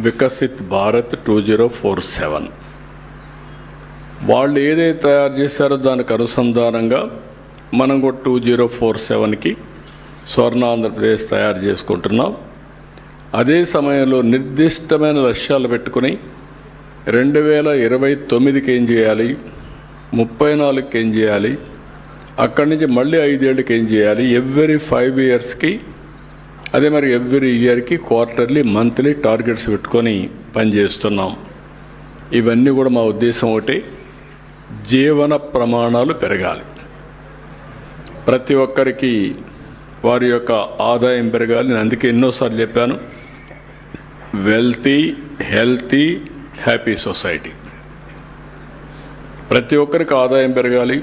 Viksit Bharat two zero four seven. వాళ్ళు ఏదైతే తయారు చేశారో దానికి అనుసంధానంగా మనం కూడా టూ జీరో ఫోర్ సెవెన్కి స్వర్ణ ఆంధ్రప్రదేశ్ తయారు చేసుకుంటున్నాం. అదే సమయంలో నిర్దిష్టమైన లక్ష్యాలు పెట్టుకుని రెండు వేల ఇరవై తొమ్మిదికి ఏం చేయాలి? ముప్పై నాలుగుకి ఏం చేయాలి? అక్కడి నుంచి మళ్ళీ ఐదేళ్ళకి ఏం చేయాలి? ఎవ్రీ ఫైవ్ ఇయర్స్కి అదే మరి ఎవ్రీ ఇయర్కి క్వార్టర్లీ మంత్లీ టార్గెట్స్ పెట్టుకొని పనిచేస్తున్నాం. ఇవన్నీ కూడా మా ఉద్దేశం ఒకటి జీవన ప్రమాణాలు పెరగాలి. ప్రతి ఒక్కరికి వారి యొక్క ఆదాయం పెరగాలి. నేను అందుకే ఎన్నోసార్లు చెప్పాను వెల్తీ హెల్తీ హ్యాపీ సొసైటీ ప్రతి ఒక్కరికి ఆదాయం పెరగాలి.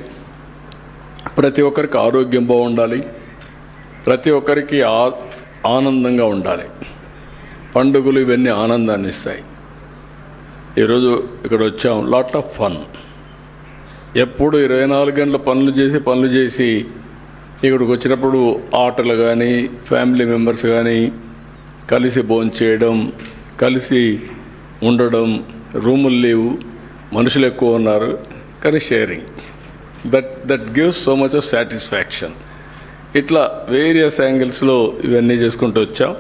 ప్రతి ఒక్కరికి ఆరోగ్యం బాగుండాలి. ప్రతి ఒక్కరికి ఆ ఆనందంగా ఉండాలి. పండుగలు ఇవన్నీ ఆనందాన్ని ఇస్తాయి. ఈరోజు ఇక్కడ వచ్చాం లాట్ ఆఫ్ ఫన్ ఎప్పుడు ఇరవై నాలుగు గంటల పనులు చేసి పనులు చేసి ఇక్కడికి వచ్చినప్పుడు ఆటలు కానీ ఫ్యామిలీ మెంబర్స్ కానీ కలిసి భోంచేయడం కలిసి ఉండడం రూములు లేవు మనుషులు ఎక్కువ ఉన్నారు కానీ sharing that that gives so much of satisfaction ఇట్లా వేరియస్ యాంగిల్స్లో ఇవన్నీ చేసుకుంటూ వచ్చాం.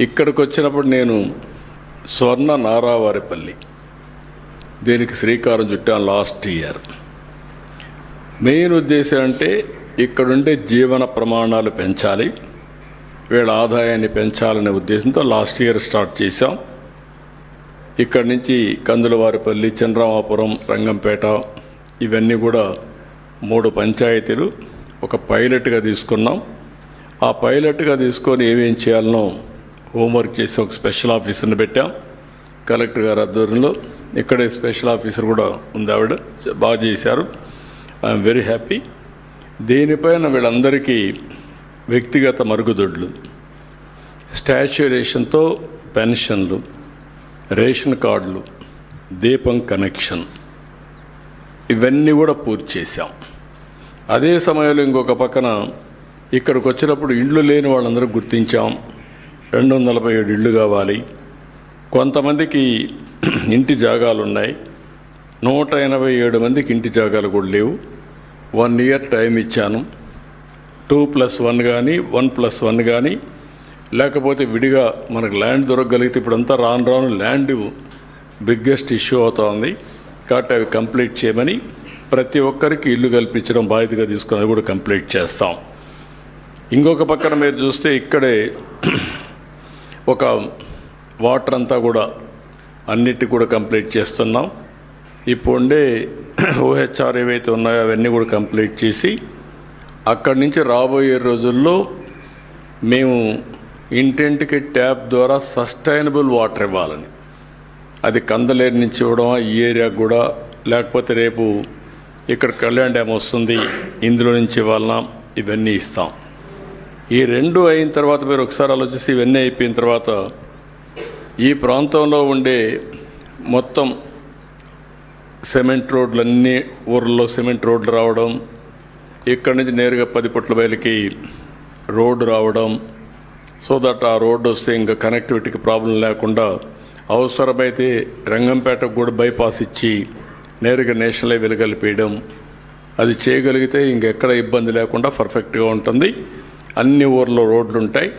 ఇక్కడికి వచ్చినప్పుడు నేను స్వర్ణ నారావారిపల్లి. దీనికి శ్రీకారం చుట్టాను లాస్ట్ ఇయర్ మెయిన్ ఉద్దేశం అంటే ఇక్కడుండే జీవన ప్రమాణాలు పెంచాలి. వీళ్ళ ఆదాయాన్ని పెంచాలనే ఉద్దేశంతో లాస్ట్ ఇయర్ స్టార్ట్ చేశాం. ఇక్కడి నుంచి కందులవారిపల్లి చంద్రమాపురం రంగంపేట ఇవన్నీ కూడా మూడు పంచాయతీలు. ఒక పైలట్గా తీసుకున్నాం. ఆ పైలట్గా తీసుకొని ఏమేం చేయాలనో హోంవర్క్ చేసి ఒక స్పెషల్ ఆఫీసర్ని పెట్టాం. కలెక్టర్ గారి ఆధ్వర్యంలో ఇక్కడే స్పెషల్ ఆఫీసర్ కూడా ఉంది ఆవిడ బాగా చేశారు. I'm very happy. దీనిపైన వీళ్ళందరికీ వ్యక్తిగత మరుగుదొడ్లు స్టాచ్యురేషన్తో పెన్షన్లు రేషన్ కార్డులు దీపం కనెక్షన్ ఇవన్నీ కూడా పూర్తి చేశాం. అదే సమయంలో ఇంకొక పక్కన ఇక్కడికి వచ్చినప్పుడు ఇండ్లు లేని వాళ్ళందరూ గుర్తించాం. రెండు వందల నలభై ఏడు ఇళ్ళు కావాలి. కొంతమందికి ఇంటి జాగాలు ఉన్నాయి నూట ఎనభై ఏడు మందికి ఇంటి జాగాలు కూడా లేవు. వన్ ఇయర్ టైం ఇచ్చాను. టూ ప్లస్ వన్ కానీ వన్ ప్లస్ వన్ కానీ లేకపోతే విడిగా మనకు ల్యాండ్ దొరకగలిగితే ఇప్పుడంతా రాను రాను ల్యాండ్ బిగ్గెస్ట్ ఇష్యూ అవుతోంది కాబట్టి అవి కంప్లీట్ చేయమని ప్రతి ఒక్కరికి ఇల్లు కల్పించడం బాధ్యతగా తీసుకుని అది కూడా కంప్లీట్ చేస్తాం. ఇంకొక పక్కన మీరు చూస్తే ఇక్కడే ఒక వాటర్ అంతా కూడా అన్నిటి కూడా కంప్లీట్ చేస్తున్నాం. ఇప్పుడు ఉండే ఓహెచ్ఆర్ ఏవైతే ఉన్నాయో అవన్నీ కూడా కంప్లీట్ చేసి అక్కడి నుంచి రాబోయే రోజుల్లో మేము ఇంటింటికి ట్యాప్ ద్వారా సస్టైనబుల్ వాటర్ ఇవ్వాలని. అది కందలేరు నుంచి ఇవ్వడం ఈ ఏరియాకు కూడా లేకపోతే రేపు ఇక్కడ కళ్యాణ్ డ్యామ్ వస్తుంది. ఇందులో నుంచి ఇవ్వాలన్నా ఇవన్నీ ఇస్తాం. ఈ రెండు అయిన తర్వాత మీరు ఒకసారి ఆలోచిస్తే ఇవన్నీ అయిపోయిన తర్వాత ఈ ప్రాంతంలో ఉండే మొత్తం సిమెంట్ రోడ్లన్నీ ఊర్లో సిమెంట్ రోడ్లు రావడం ఇక్కడి నుంచి నేరుగా పది పుట్ల బయలుకి రోడ్డు రావడం సో దట్ ఆ రోడ్డు వస్తే ఇంకా కనెక్టివిటీకి ప్రాబ్లం లేకుండా అవసరమైతే రంగంపేటకు కూడా బైపాస్ ఇచ్చి నేరుగా నేషనల్ వెలుగలిపేయడం అది చేయగలిగితే ఇంకెక్కడ ఇబ్బంది లేకుండా పర్ఫెక్ట్గా ఉంటుంది. అన్ని ఊర్లో రోడ్లు ఉంటాయి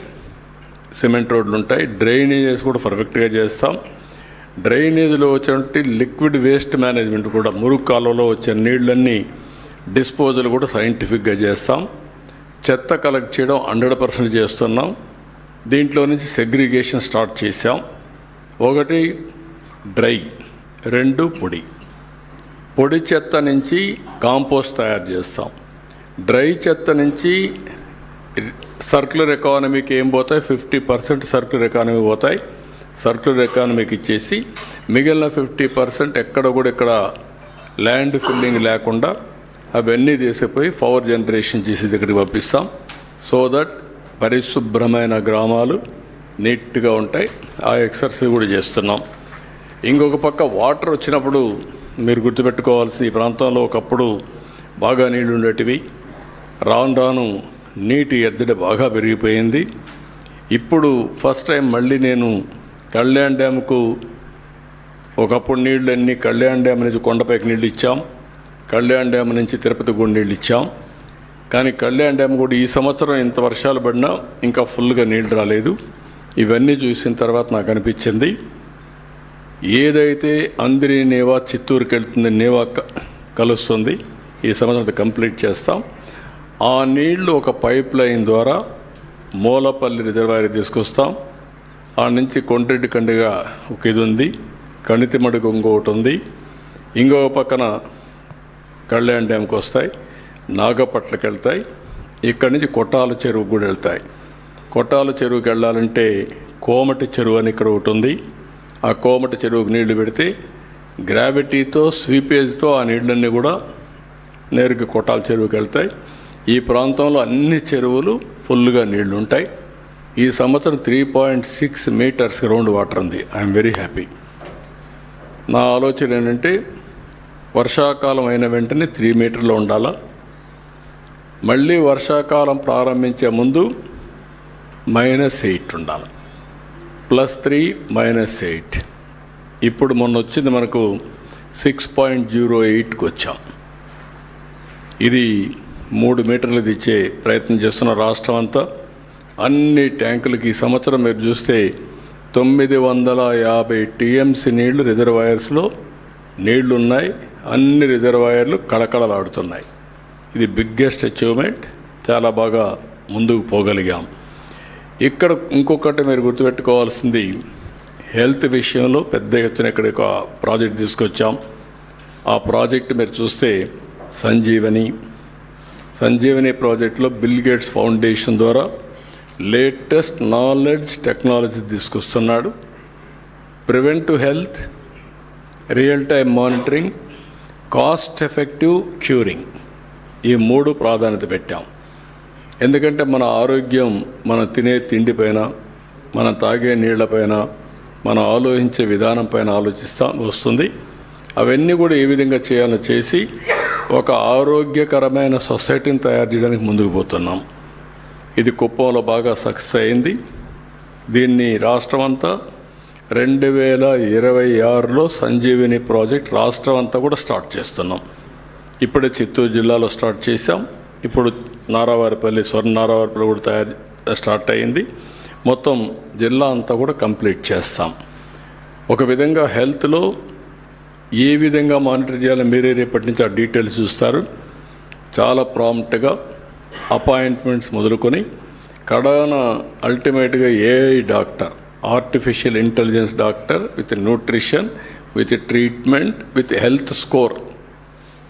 సిమెంట్ రోడ్లు ఉంటాయి డ్రైనేజెస్ కూడా పర్ఫెక్ట్గా చేస్తాం. డ్రైనేజీలో వచ్చేటువంటి లిక్విడ్ వేస్ట్ మేనేజ్మెంట్ కూడా మురుగు కాలువలో వచ్చే నీళ్ళన్నీ డిస్పోజల్ కూడా సైంటిఫిక్గా చేస్తాం. చెత్త కలెక్ట్ చేయడం హండ్రెడ్ పర్సెంట్ చేస్తున్నాం. దీంట్లో నుంచి సెగ్రిగేషన్ స్టార్ట్ చేసాం ఒకటి డ్రై. రెండు పొడి. పొడి చెత్త నుంచి కాంపోస్ట్ తయారు చేస్తాం. డ్రై చెత్త నుంచి సర్క్యులర్ ఎకానమీకి ఏం పోతాయి? ఫిఫ్టీ పర్సెంట్ సర్క్యులర్ ఎకానమీ పోతాయి. సర్క్యులర్ ఎకానమీకి ఇచ్చేసి మిగిలిన ఫిఫ్టీ పర్సెంట్ ఎక్కడ కూడా ఇక్కడ ల్యాండ్ ఫిల్లింగ్ లేకుండా అవన్నీ తీసిపోయి పవర్ జనరేషన్ చేసి దగ్గరికి పంపిస్తాం. సో దట్ పరిశుభ్రమైన గ్రామాలు నీట్గా ఉంటాయి. ఆ ఎక్సర్సైజ్ కూడా చేస్తున్నాం. ఇంకొక పక్క వాటర్ వచ్చినప్పుడు మీరు గుర్తుపెట్టుకోవాల్సి ఈ ప్రాంతంలో ఒకప్పుడు బాగా నీళ్ళు ఉండేటివి. రాను రాను నీటి ఎద్దడి బాగా పెరిగిపోయింది. ఇప్పుడు ఫస్ట్ టైం మళ్ళీ నేను కళ్యాణ్ డ్యామ్కు ఒకప్పుడు నీళ్ళన్నీ కళ్యాణ్ డ్యామ్ నుంచి కొండపైకి నీళ్ళు ఇచ్చాం. కళ్యాణ్ డ్యామ్ నుంచి తిరుపతి కూడా నీళ్ళు ఇచ్చాం. కానీ కళ్యాణ్ డ్యామ్ కూడా ఈ సంవత్సరం ఇంత వర్షాలు పడినా ఇంకా ఫుల్గా నీళ్ళు రాలేదు. ఇవన్నీ చూసిన తర్వాత నాకు అనిపించింది ఏదైతే అందరి నేవా చిత్తూరుకి వెళ్తుంది నేవా కలుస్తుంది ఈ సంవత్సరం కంప్లీట్ చేస్తాం. ఆ నీళ్ళు ఒక పైప్ లైన్ ద్వారా మూలపల్లి రిజర్వాయర్ తీసుకొస్తాం. ఆ నుంచి కొండ్రెడ్డి కండిగా ఒక ఇది ఉంది కణితిమడుగు ఇంకొకటి ఉంది. ఇంకొక పక్కన కళ్యాణ్ డ్యామ్కి వస్తాయి నాగపట్లకి వెళ్తాయి. ఇక్కడి నుంచి కొట్టాల చెరువుకు కూడా వెళ్తాయి. కొట్టాల చెరువుకి వెళ్ళాలంటే కోమటి చెరువు అని ఇక్కడ ఒకటి ఉంది. ఆ కోమట చెరువుకు నీళ్ళు పెడితే గ్రావిటీతో స్వీపేజ్తో ఆ నీళ్ళన్నీ కూడా నేరుగా కొట్టాల చెరువుకి వెళ్తాయి. ఈ ప్రాంతంలో అన్ని చెరువులు ఫుల్గా నీళ్ళు ఉంటాయి ఈ సంవత్సరం three point six metres ground water ఉంది. I'm very happy. నా ఆలోచన ఏంటంటే వర్షాకాలం అయిన వెంటనే త్రీ మీటర్లు ఉండాలా? మళ్ళీ వర్షాకాలం ప్రారంభించే ముందు మైనస్ ఎయిట్ ఉండాలి? Plus three minus eight. ఇప్పుడు మొన్న వచ్చింది మనకు సిక్స్ పాయింట్ జీరో ఎయిట్కి వచ్చాం. ఇది మూడు మీటర్లు తెచ్చే ప్రయత్నం చేస్తున్న రాష్ట్రం అంతా. అన్ని ట్యాంకులకి ఈ సంవత్సరం మీరు చూస్తే తొమ్మిది వందల యాభై టీఎంసీ నీళ్ళు రిజర్వాయర్స్లో నీళ్ళు ఉన్నాయి అన్ని రిజర్వాయర్లు కళకళలాడుతున్నాయి. ఇది బిగ్గెస్ట్ అచీవ్మెంట్. చాలా బాగా ముందుకు పోగలిగాం. ఇక్కడ ఇంకొకటి మీరు గుర్తుపెట్టుకోవాల్సింది హెల్త్ విషయంలో పెద్ద ఎత్తున ఇక్కడ ఒక ప్రాజెక్ట్ తీసుకొచ్చాం. ఆ ప్రాజెక్ట్ మీరు చూస్తే సంజీవని సంజీవని ప్రాజెక్ట్లో బిల్ గేట్స్ ఫౌండేషన్ ద్వారా లేటెస్ట్ నాలెడ్జ్ టెక్నాలజీ తీసుకొస్తున్నాడు. Prevent health real time monitoring cost effective curing ఈ మూడు ప్రాధాన్యత పెట్టాం. ఎందుకంటే మన ఆరోగ్యం మనం తినే తిండిపైన మనం తాగే నీళ్ళపైన మనం ఆలోచించే విధానం పైన ఆలోచిస్తా వస్తుంది. అవన్నీ కూడా ఏ విధంగా చేయాలో చేసి ఒక ఆరోగ్యకరమైన సొసైటీని తయారు చేయడానికి ముందుకు పోతున్నాం. ఇది కుప్పంలో బాగా సక్సెస్ అయింది. దీన్ని రాష్ట్రం అంతా రెండు వేల ఇరవై ఆరులో సంజీవిని ప్రాజెక్ట్ రాష్ట్రం అంతా కూడా స్టార్ట్ చేస్తున్నాం. ఇప్పుడే చిత్తూరు జిల్లాలో స్టార్ట్ చేశాం. ఇప్పుడు నారావారిపల్లి స్వర్ణ నారావారిపల్లి కూడా తయారు స్టార్ట్ అయింది. మొత్తం జిల్లా అంతా కూడా కంప్లీట్ చేస్తాం. ఒక విధంగా హెల్త్లో ఏ విధంగా మానిటర్ చేయాలో మీరే రేపటి నుంచి ఆ డీటెయిల్స్ చూస్తారు. చాలా ప్రాంప్ట్గా అపాయింట్మెంట్స్ మొదలుకొని కడాన అల్టిమేట్గా AI doctor artificial intelligence doctor with nutrition with treatment with health score.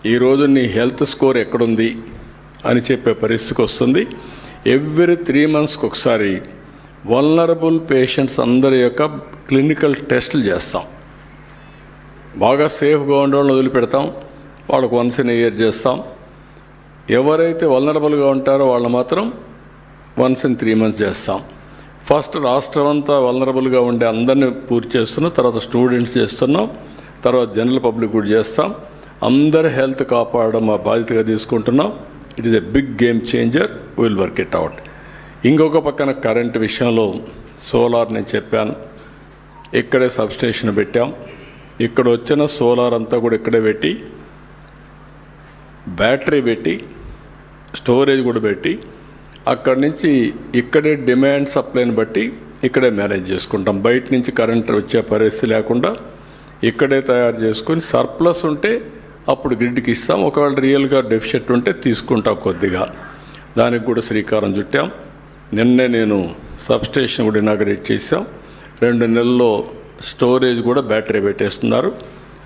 ఈరోజు నీ హెల్త్ స్కోర్ ఎక్కడుంది? అని చెప్పే పరిస్థితికి వస్తుంది. ఎవ్రీ త్రీ మంత్స్కి ఒకసారి వల్నరబుల్ పేషెంట్స్ అందరి యొక్క క్లినికల్ టెస్టులు చేస్తాం. బాగా సేఫ్గా ఉండే వదిలిపెడతాం. వాళ్ళకు వన్స్ ఇన్ ఇయర్ చేస్తాం. ఎవరైతే వల్నరబుల్గా ఉంటారో వాళ్ళు మాత్రం వన్స్ ఇన్ త్రీ మంత్స్ చేస్తాం. ఫస్ట్ రాష్ట్రం అంతా వల్నరబుల్గా ఉండే అందరినీ పూర్తి చేస్తున్నాం. తర్వాత స్టూడెంట్స్ చేస్తున్నాం. తర్వాత జనరల్ పబ్లిక్ కూడా చేస్తాం. అందరి హెల్త్ కాపాడడం మా బాధ్యతగా తీసుకుంటున్నాం. It is a big game changer will work it out ఇంకొక పక్కన కరెంట్ విషయంలో సోలార్ నేను చెప్పాను. ఇక్కడే సబ్స్టేషన్ పెట్టాం. ఇక్కడ వచ్చిన సోలార్ అంతా కూడా ఇక్కడే పెట్టి బ్యాటరీ పెట్టి స్టోరేజ్ కూడా పెట్టి అక్కడి నుంచి ఇక్కడే డిమాండ్ సప్లైని బట్టి ఇక్కడే మేనేజ్ చేసుకుంటాం. బయట నుంచి కరెంట్ వచ్చే పరిస్థితి లేకుండా ఇక్కడే తయారు చేసుకొని సర్ప్లస్ ఉంటే అప్పుడు గ్రిడ్కి ఇస్తాం. ఒకవేళ రియల్గా డెఫిషిట్ ఉంటే తీసుకుంటాం కొద్దిగా. దానికి కూడా శ్రీకారం చుట్టాం. నిన్నే నేను సబ్స్టేషన్ కూడా ఇనాగరేట్ చేసాం రెండు నెలల్లో స్టోరేజ్ కూడా బ్యాటరీ పెట్టేస్తున్నారు.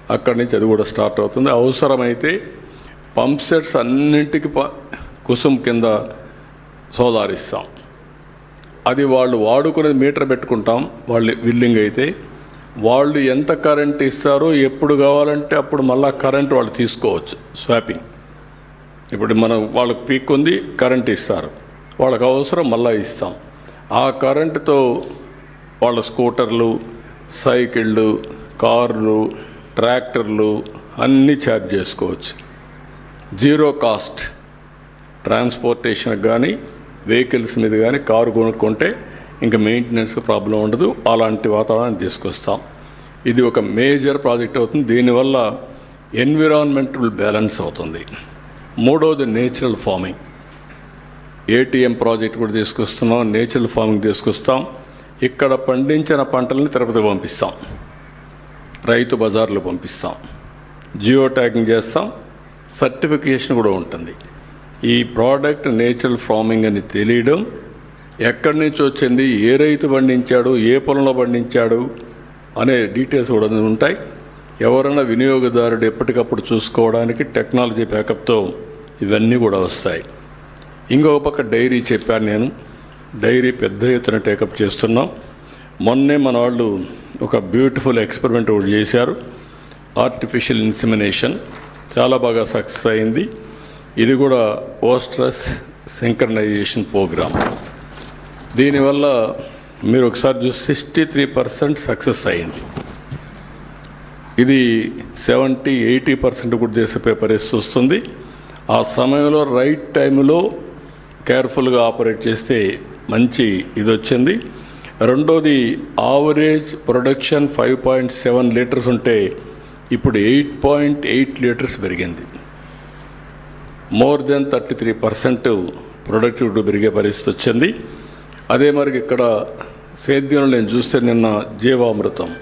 అక్కడి నుంచి అది కూడా స్టార్ట్ అవుతుంది. అవసరమైతే పంప్ సెట్స్ అన్నింటికి ప- కుసుమ్ కింద సోలార్ ఇస్తాం. అది వాళ్ళు వాడుకునేది మీటర్ పెట్టుకుంటాం. వాళ్ళు విల్లింగ్ అయితే వాళ్ళు ఎంత కరెంట్ ఇస్తారో ఎప్పుడు కావాలంటే అప్పుడు మళ్ళా కరెంట్ వాళ్ళు తీసుకోవచ్చు స్వాపింగ్ ఇప్పుడు మనం వాళ్ళకి పీక్ ఉంది కరెంట్ ఇస్తారు. వాళ్ళకి అవసరం మళ్ళా ఇస్తాం. ఆ కరెంటుతో వాళ్ళ స్కూటర్లు సైకిళ్ళు కార్లు ట్రాక్టర్లు అన్నీ ఛార్జ్ చేసుకోవచ్చు. జీరో కాస్ట్ ట్రాన్స్పోర్టేషన్కి కానీ వెహికల్స్ మీద కానీ కారు కొనుక్కుంటే ఇంకా మెయింటెనెన్స్ ప్రాబ్లం ఉండదు. అలాంటి వాతావరణాన్ని తీసుకొస్తాం. ఇది ఒక మేజర్ ప్రాజెక్ట్ అవుతుంది. దీనివల్ల ఎన్విరాన్మెంటల్ బ్యాలెన్స్ అవుతుంది. మూడోది నేచురల్ ఫార్మింగ్ ఏటీఎం ప్రాజెక్ట్ కూడా తీసుకొస్తున్నాం. నేచురల్ ఫార్మింగ్ తీసుకొస్తాం. ఇక్కడ పండించిన పంటల్ని తిరుపతి పంపిస్తాం. రైతు బజార్లు పంపిస్తాం. జియో ట్యాగింగ్ చేస్తాం. సర్టిఫికేషన్ కూడా ఉంటుంది. ఈ ప్రోడక్ట్ నేచురల్ ఫార్మింగ్ అని తెలియడం ఎక్కడి నుంచి వచ్చింది ఏ రైతు పండించాడు ఏ పొలంలో పండించాడు అనే డీటెయిల్స్ కూడా ఉంటాయి. ఎవరైనా వినియోగదారుడు ఎప్పటికప్పుడు చూసుకోవడానికి టెక్నాలజీ బ్యాకప్తో ఇవన్నీ కూడా వస్తాయి. ఇంకొక పక్క డైరీ చెప్పాను నేను. డైరీ పెద్ద ఎత్తున టేకప్ చేస్తున్నాం. మొన్నే మన వాళ్ళు ఒక బ్యూటిఫుల్ ఎక్స్పెరిమెంట్ ఒకటి చేశారు. Artificial insemination. చాలా బాగా సక్సెస్ అయింది. ఇది కూడా ఓస్ట్రస్ సింక్రనైజేషన్ ప్రోగ్రామ్. దీనివల్ల మీరు ఒకసారి చూసి సిక్స్టీ త్రీ పర్సెంట్ సక్సెస్ అయింది. ఇది సెవెంటీ ఎయిటీ పర్సెంట్ కూడా చేసే పరిస్థితి వస్తుంది. ఆ సమయంలో రైట్ టైంలో కేర్ఫుల్గా ఆపరేట్ చేస్తే మంచి ఇది వచ్చింది. రెండోది average production five point seven litres ఉంటే ఇప్పుడు ఎయిట్ పాయింట్ ఎయిట్ లీటర్స్ పెరిగింది. More than thirty three percent productivity పెరిగే పరిస్థితి వచ్చింది. అదే మరి ఇక్కడ సేద్యంలో నేను చూస్తే నిన్న జీవామృతం.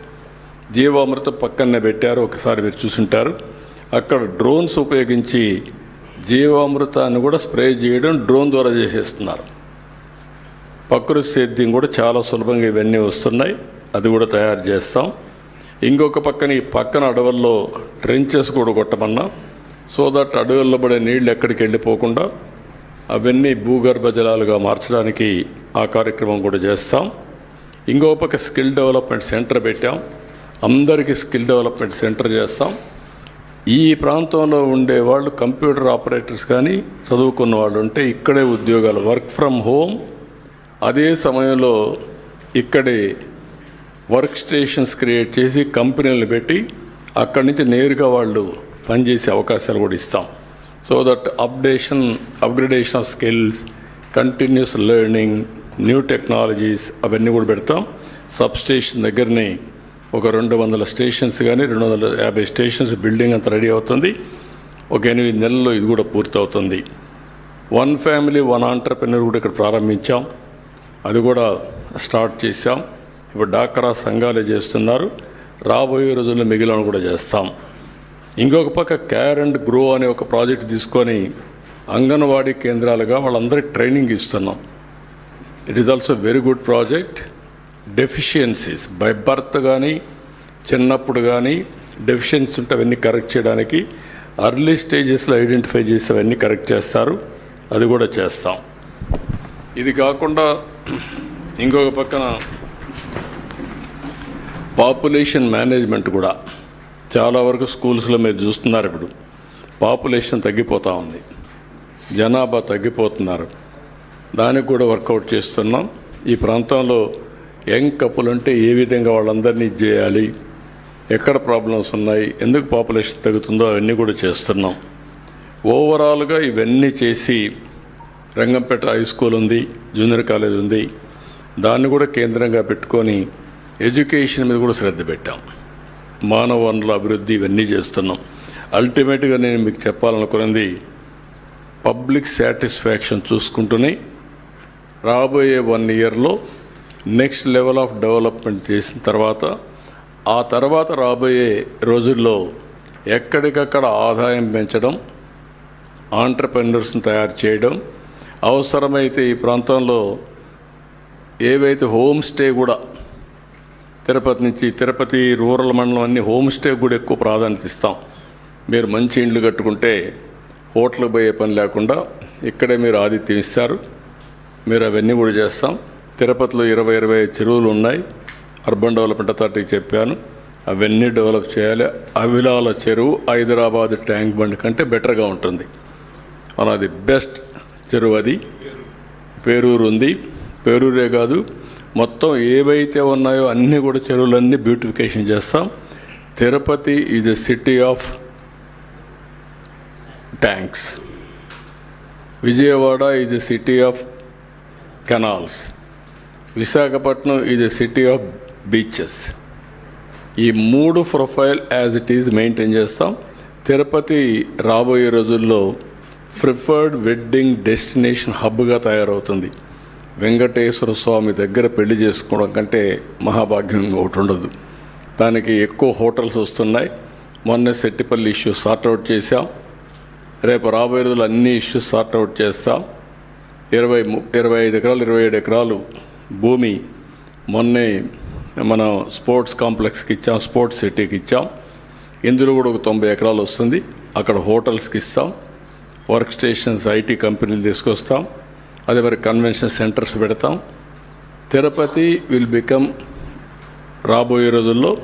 జీవామృతం పక్కనే పెట్టారు ఒకసారి మీరు చూసుంటారు. అక్కడ డ్రోన్స్ ఉపయోగించి జీవామృతాన్ని కూడా స్ప్రే చేయడం డ్రోన్ ద్వారా చేసేస్తున్నారు. ప్రకృతి సేద్యం కూడా చాలా సులభంగా ఇవన్నీ వస్తున్నాయి. అది కూడా తయారు చేస్తాం. ఇంకొక పక్కన ఈ పక్కన అడవుల్లో ట్రెంచెస్ కూడా కొట్టమన్నా. సో దట్ అడవుల్లో పడే నీళ్ళు ఎక్కడికి వెళ్ళిపోకుండా అవన్నీ భూగర్భ జలాలుగా మార్చడానికి ఆ కార్యక్రమం కూడా చేస్తాం. ఇంకో పక్క స్కిల్ డెవలప్మెంట్ సెంటర్ పెట్టాం. అందరికీ స్కిల్ డెవలప్మెంట్ సెంటర్ చేస్తాం. ఈ ప్రాంతంలో ఉండే వాళ్ళు కంప్యూటర్ ఆపరేటర్స్ కానీ చదువుకున్న వాళ్ళు ఉంటే ఇక్కడే ఉద్యోగాలు వర్క్ ఫ్రమ్ హోమ్. అదే సమయంలో ఇక్కడే వర్క్ స్టేషన్స్ క్రియేట్ చేసి కంపెనీలు పెట్టి అక్కడి నుంచి నేరుగా వాళ్ళు పనిచేసే అవకాశాలు కూడా ఇస్తాం. So that updation upgradation of skills continuous learning new technologies అవన్నీ కూడా పెడతాం. సబ్ స్టేషన్ దగ్గరనే ఒక రెండు వందల స్టేషన్స్ కానీ రెండు వందల యాభై స్టేషన్స్ బిల్డింగ్ అంతా రెడీ అవుతుంది. ఒక ఎనిమిది నెలల్లో ఇది కూడా పూర్తవుతుంది. వన్ ఫ్యామిలీ వన్ ఆంటర్ప్రినర్ కూడా ఇక్కడ ప్రారంభించాం. అది కూడా స్టార్ట్ చేశాం. ఇప్పుడు డాక్రా సంఘాలే చేస్తున్నారు. రాబోయే రోజుల్లో మిగిలిన కూడా చేస్తాం. ఇంకొక పక్క కేర్ అండ్ గ్రో అనే ఒక ప్రాజెక్ట్ తీసుకొని అంగన్వాడీ కేంద్రాలుగా వాళ్ళందరికీ ట్రైనింగ్ ఇస్తున్నాం. It is also very good project deficiencies by birth కానీ చిన్నప్పుడు కానీ డెఫిషియన్సీ ఉంటే అవన్నీ కరెక్ట్ చేయడానికి అర్లీ స్టేజెస్లో ఐడెంటిఫై చేసి అవన్నీ కరెక్ట్ చేస్తారు. అది కూడా చేస్తాం. ఇది కాకుండా ఇంకొక పక్కన పాపులేషన్ మేనేజ్మెంట్ కూడా. చాలా వరకు స్కూల్స్లో మీరు చూస్తున్నారు ఇప్పుడు. పాపులేషన్ తగ్గిపోతూ ఉంది. జనాభా తగ్గిపోతున్నారు. దానికి కూడా వర్కౌట్ చేస్తున్నాం. ఈ ప్రాంతంలో యంగ్ కపుల్ అంటే ఏ విధంగా వాళ్ళందరినీ చేయాలి ఎక్కడ ప్రాబ్లమ్స్ ఉన్నాయి ఎందుకు పాపులేషన్ తగ్గుతుందో అవన్నీ కూడా చేస్తున్నాం. ఓవరాల్గా ఇవన్నీ చేసి రంగంపేట హై స్కూల్ ఉంది జూనియర్ కాలేజ్ ఉంది. దాన్ని కూడా కేంద్రంగా పెట్టుకొని ఎడ్యుకేషన్ మీద కూడా శ్రద్ధ పెట్టాం. మానవ వనరుల అభివృద్ధి ఇవన్నీ చేస్తున్నాం. అల్టిమేట్గా నేను మీకు చెప్పాలనుకున్నది పబ్లిక్ సాటిస్ఫాక్షన్ చూసుకుంటూనే రాబోయే వన్ ఇయర్లో నెక్స్ట్ లెవెల్ ఆఫ్ డెవలప్మెంట్ చేసిన తర్వాత ఆ తర్వాత రాబోయే రోజుల్లో ఎక్కడికక్కడ ఆదాయం పెంచడం ఆంటర్ప్రెన్యూర్స్ని తయారు చేయడం అవసరమైతే ఈ ప్రాంతంలో ఏవైతే హోమ్ స్టే కూడా తిరుపతి నుంచి తిరుపతి రూరల్ మండలం అన్ని హోమ్ స్టే కూడా ఎక్కువ ప్రాధాన్యత ఇస్తాం. మీరు మంచి ఇండ్లు కట్టుకుంటే హోటల్కి పోయే పని లేకుండా ఇక్కడే మీరు ఆతిథ్యం ఇస్తారు. మీరు అవన్నీ కూడా చేస్తాం. తిరుపతిలో ఇరవై ఇరవై చెరువులు ఉన్నాయి. అర్బన్ డెవలప్మెంట్ అథారిటీకి చెప్పాను. అవన్నీ డెవలప్ చేయాలి. అవిలాల చెరువు హైదరాబాద్ ట్యాంక్ బండ్ కంటే బెటర్గా ఉంటుంది. మన అది ది బెస్ట్ చెరువు అది. పేరూరు ఉంది. పేరూరే కాదు. మొత్తం ఏవైతే ఉన్నాయో అన్నీ కూడా చెరువులన్నీ బ్యూటిఫికేషన్ చేస్తాం. Tirupati is a city of tanks Vijayawada is a city of canals Visakhapatnam ఇది సిటీ ఆఫ్ బీచెస్ ఈ మూడు profile as it is maintain చేస్తాం. తిరుపతి రాబోయే రోజుల్లో ప్రిఫర్డ్ వెడ్డింగ్ డెస్టినేషన్ హబ్గా తయారవుతుంది. వెంకటేశ్వర స్వామి దగ్గర పెళ్ళి చేసుకోవడం కంటే మహాభాగ్యం ఒకటి ఉండదు. దానికి ఎక్కువ హోటల్స్ వస్తున్నాయి. మొన్న సెట్టిపల్లి ఇష్యూ సార్ట్అవుట్ చేశాం. రేపు రాబోయే రోజులు అన్ని ఇష్యూస్ సార్ట్అవుట్ చేస్తాం. ఇరవై ము- ఇరవై ఐదు ఎకరాలు ఇరవై ఏడు ఎకరాలు భూమి మొన్నే మనం స్పోర్ట్స్ కాంప్లెక్స్కి ఇచ్చాం స్పోర్ట్స్ సిటీకి ఇచ్చాం. ఇందులో కూడా ఒక తొంభై ఎకరాలు వస్తుంది. అక్కడ హోటల్స్కి ఇస్తాం. వర్క్ స్టేషన్స్ ఐటీ కంపెనీలు తీసుకొస్తాం. అదే మరి కన్వెన్షన్ సెంటర్స్ పెడతాం. తిరుపతి విల్ బికమ్ రాబోయే రోజుల్లో